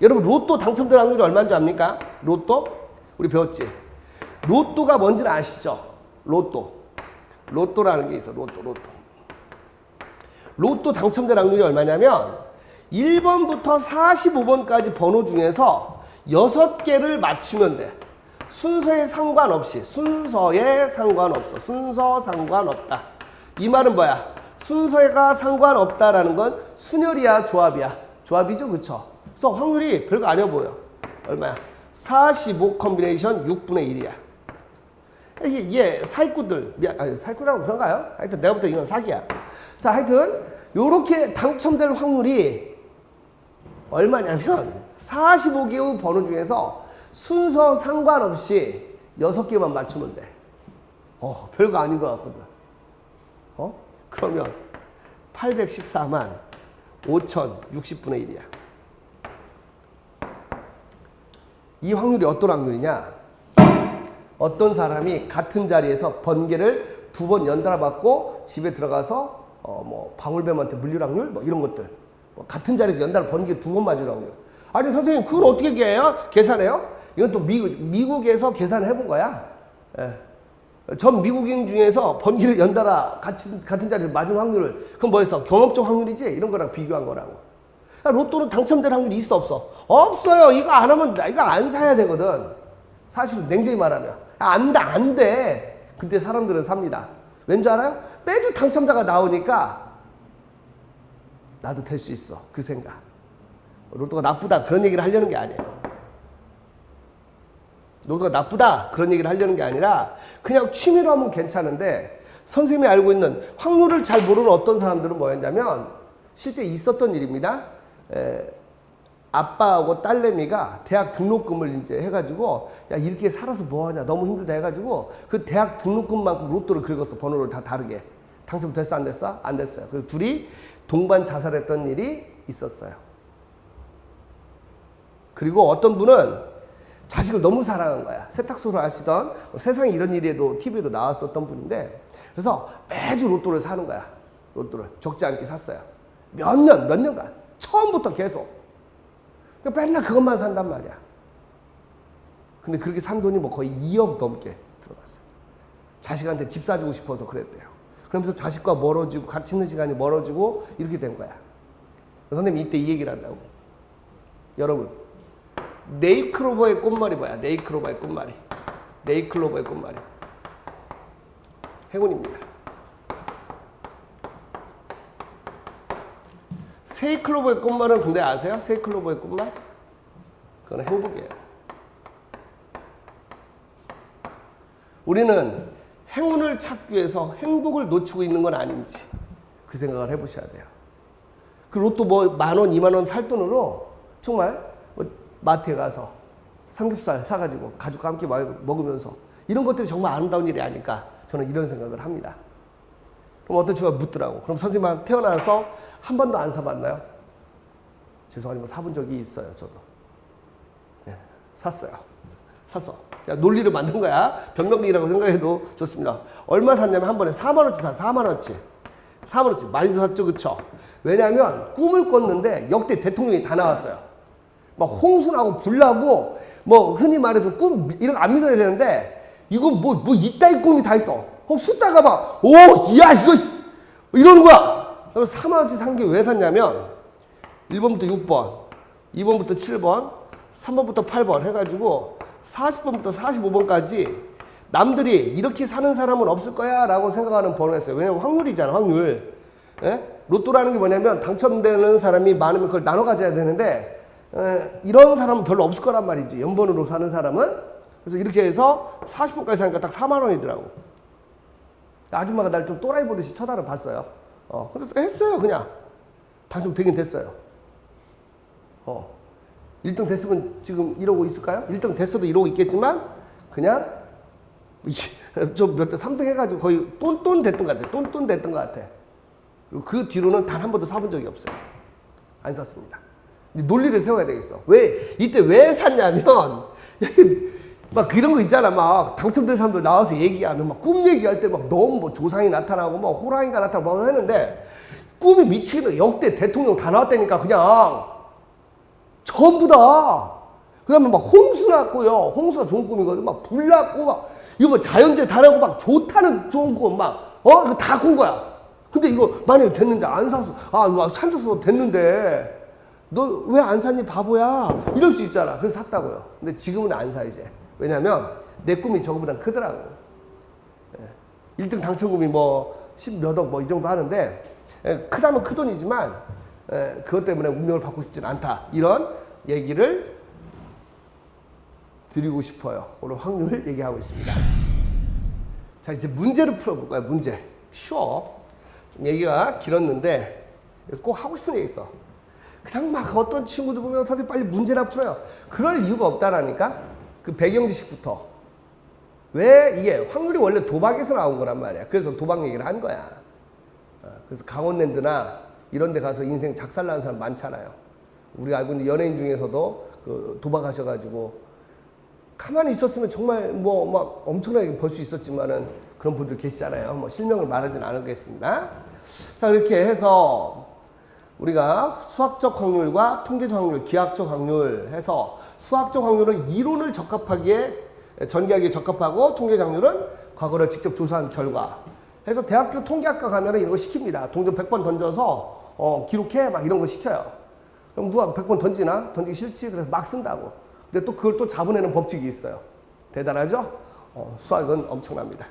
여러분 로또 당첨될 확률이 얼마인 줄 압니까? 로또? 우리 배웠지? 로또가 뭔지는 아시죠? 로또. 로또라는 게 있어. 로또, 로또. 로또 당첨될 확률이 얼마냐면 1번부터 45번까지 번호 중에서 6개를 맞추면 돼. 순서에 상관없이 순서에 상관없어. 순서 상관없다. 이 말은 뭐야? 순서가 상관없다라는 건 순열이야, 조합이야. 조합이죠, 그쵸? 그래서 확률이 별거 아니어 보여. 얼마야? 45 컴비네이션 6분의 1이야. 이게, 이게 사기꾼들, 미안, 아니, 사기꾼이라고 그런가요? 하여튼 내가 볼 때 이건 사기야. 자, 하여튼, 요렇게 당첨될 확률이 얼마냐면, 45개의 번호 중에서 순서 상관없이 6개만 맞추면 돼. 어, 별거 아닌 것 같거든. 어? 그러면 814만 5,060분의 1이야. 이 확률이 어떤 확률이냐? 어떤 사람이 같은 자리에서 번개를 두 번 연달아 받고 집에 들어가서 어 뭐 방울뱀한테 물릴 확률 뭐 이런 것들 뭐 같은 자리에서 연달아 번개 두 번 맞을 확률 아니 선생님 그걸 어떻게 계해요? 계산해요? 이건 또 미국, 미국에서 계산을 해본 거야 예. 전 미국인 중에서 번개를 연달아 같이, 같은 자리에서 맞은 확률을 그건 뭐였어? 경험적 확률이지? 이런 거랑 비교한 거라고 그러니까 로또로 당첨될 확률이 있어 없어? 없어요. 이거 안 하면 나 이거 안 사야 되거든. 사실 냉정히 말하면. 안돼 안돼. 근데 사람들은 삽니다. 왠줄 알아요? 매주 당첨자가 나오니까 나도 될 수 있어. 그 생각. 로또가 나쁘다. 그런 얘기를 하려는 게 아니에요. 로또가 나쁘다. 그런 얘기를 하려는 게 아니라 그냥 취미로 하면 괜찮은데 선생님이 알고 있는 확률을 잘 모르는 어떤 사람들은 뭐였냐면 실제 있었던 일입니다 에, 아빠하고 딸내미가 대학 등록금을 이제 해가지고 야 이렇게 살아서 뭐하냐 너무 힘들다 해가지고 그 대학 등록금만큼 로또를 긁었어 번호를 다 다르게. 당첨 됐어 안 됐어? 안 됐어요. 그래서 둘이 동반 자살했던 일이 있었어요. 그리고 어떤 분은 자식을 너무 사랑한 거야. 세탁소를 하시던 뭐 세상에 이런 일에도 TV에도 나왔었던 분인데 그래서 매주 로또를 사는 거야. 로또를. 적지 않게 샀어요. 몇 년 몇 년간 처음부터 계속 그러니까 맨날 그것만 산단 말이야. 근데 그렇게 산 돈이 뭐 거의 2억 넘게 들어갔어요. 자식한테 집 사주고 싶어서 그랬대요. 그러면서 자식과 멀어지고 같이 있는 시간이 멀어지고 이렇게 된 거야. 선생님이 이때 이 얘기를 한다고. 여러분, 네이클로버의 꽃말이 뭐야? 네이클로버의 꽃말이. 네이클로버의 꽃말이. 행운입니다. 세이클로버의 꽃말은 근데 아세요? 세이클로버의 꽃말? 그건 행복이에요. 우리는 행운을 찾기 위해서 행복을 놓치고 있는 건 아닌지 그 생각을 해보셔야 돼요. 그 로또 뭐 만 원, 이만 원 살 돈으로 정말 뭐 마트에 가서 삼겹살 사가지고 가족과 함께 먹으면서 이런 것들이 정말 아름다운 일이 아닐까 저는 이런 생각을 합니다. 그럼 어떤 친구가 묻더라고. 그럼 선생님 태어나서 한 번도 안 사봤나요? 죄송하지만 사본 적이 있어요, 저도. 네, 샀어요. 샀어. 야, 논리를 만든 거야. 병력이라고 생각해도 좋습니다. 얼마 샀냐면 한 번에 4만원치 사, 4만원치. 4만원치. 많이도 샀죠, 그쵸? 왜냐면 꿈을 꿨는데 역대 대통령이 다 나왔어요. 막 홍순하고 불나고 뭐 흔히 말해서 꿈 이런 거안 믿어야 되는데 이건 뭐, 뭐 이따위 꿈이 다 있어. 어, 숫자가 막, 오, 야, 이거, 이러는 거야. 4만원치 산게왜 샀냐면, 1번부터 6번, 2번부터 7번, 3번부터 8번 해가지고, 40번부터 45번까지 남들이 이렇게 사는 사람은 없을 거야 라고 생각하는 번호였어요. 왜냐면 확률이잖아, 확률. 예? 로또라는 게 뭐냐면, 당첨되는 사람이 많으면 그걸 나눠 가져야 되는데, 에, 이런 사람은 별로 없을 거란 말이지. 연번으로 사는 사람은. 그래서 이렇게 해서 40번까지 사니까 딱 4만 원이더라고. 아줌마가 날 좀 또라이 보듯이 쳐다를 봤어요. 어, 그래서 했어요, 그냥. 당첨되긴 됐어요. 어. 1등 됐으면 지금 이러고 있을까요? 1등 됐어도 이러고 있겠지만, 그냥, 좀몇 대 3등 해가지고 거의 똔똔 됐던 것 같아. 똔똔 됐던 것 같아. 그리고 그 뒤로는 단 한 번도 사본 적이 없어요. 안 샀습니다. 논리를 세워야 되겠어. 왜, 이때 왜 샀냐면, 막 그런 거 있잖아. 막 당첨된 사람들 나와서 얘기하면 막 꿈 얘기할 때 막 너무 뭐 조상이 나타나고 막 호랑이가 나타나고 막 했는데 꿈이 미치겠는 역대 대통령 다 나왔다니까 그냥 전부 다. 그 다음에 막 홍수 났고요. 홍수가 좋은 꿈이거든. 막 불 났고, 막, 이거 뭐 자연재 다라고 막 좋다는 좋은 꿈, 막, 어? 이거 다 꾼 거야. 근데 이거 만약에 됐는데 안 사서, 아, 이거 산소서 됐는데, 너 왜 안 샀니 바보야? 이럴 수 있잖아. 그래서 샀다고요. 근데 지금은 안 사, 이제. 왜냐면 내 꿈이 저거보다 크더라고. 예. 1등 당첨금이 뭐, 10몇억 뭐 이 정도 하는데, 예, 크다면 크 돈이지만, 예, 그것 때문에 운명을 바꾸고 싶지는 않다. 이런 얘기를 드리고 싶어요. 오늘 확률 얘기하고 있습니다. 자, 이제 문제를 풀어볼 거예요. 문제. 쉬워. 좀 얘기가 길었는데 꼭 하고 싶은 얘기 있어. 그냥 막 어떤 친구들 보면 선생님 빨리 문제나 풀어요. 그럴 이유가 없다라니까. 그 배경 지식부터. 왜 이게 확률이 원래 도박에서 나온 거란 말이야. 그래서 도박 얘기를 한 거야. 어, 그래서 강원랜드나 이런 데 가서 인생 작살나는 사람 많잖아요. 우리가 알고 있는 연예인 중에서도 그 도박하셔가지고 가만히 있었으면 정말 뭐 막 엄청나게 벌 수 있었지만은 그런 분들 계시잖아요. 뭐 실명을 말하진 않겠습니다. 자 이렇게 해서 우리가 수학적 확률과 통계적 확률, 기하학적 확률 해서 수학적 확률은 이론을 적합하기에 전개하기에 적합하고 통계적 확률은 과거를 직접 조사한 결과. 해서 대학교 통계학과 가면은 이런 거 시킵니다. 동전 100번 던져서 어, 기록해 막 이런 거 시켜요. 그럼 누가 100번 던지나? 던지기 싫지? 그래서 막 쓴다고. 근데 또 그걸 또 잡아내는 법칙이 있어요. 대단하죠? 어, 수학은 엄청납니다.